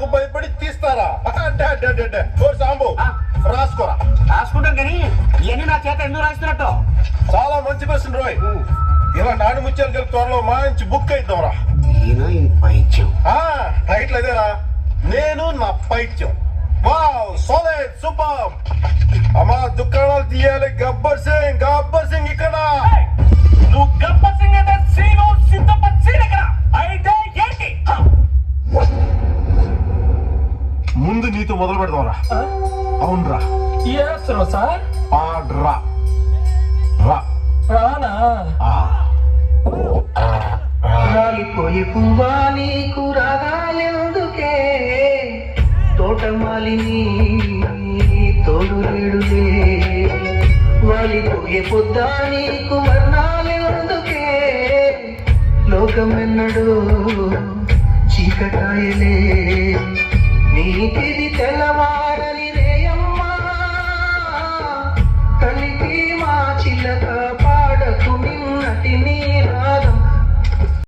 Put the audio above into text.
నాకు భయపడి తీస్తారా? అంటే అంటే అంటే ఓ సాంబు. రాసుకోరా. రాసుకుంటాను కానీ ఇవన్నీ నా చేత ఎందుకు రాస్తున్నట్టు చాలా మంచి క్వశ్చన్ రోయ్. ఇలా నాడు ముత్యాలు కలిపి త్వరలో మంచి బుక్ ఈయన ఈయన పైత్యం. ఆ టైటిల్ అదేరా. నేను నా పైత్యం. వావ్ సోలెడ్ సూపర్ అమ్మా దుకాణాలు తీయాలి గబ్బర్ సింగ్ గబ్బర్ ముందు నీతో మొదలు పెడదాంరా. అవునరా. సార్? పాడ్రా. రా. రానా? ఆ. రాలిపోయే పువ్వా నీకు రాగాలెందుకే తోటమాలిని తోడు లేడులే వాలిపోయే పొద్దా నీకు వర్ణాలెందుకే లోకమెన్నడు చీకటాయలే. love.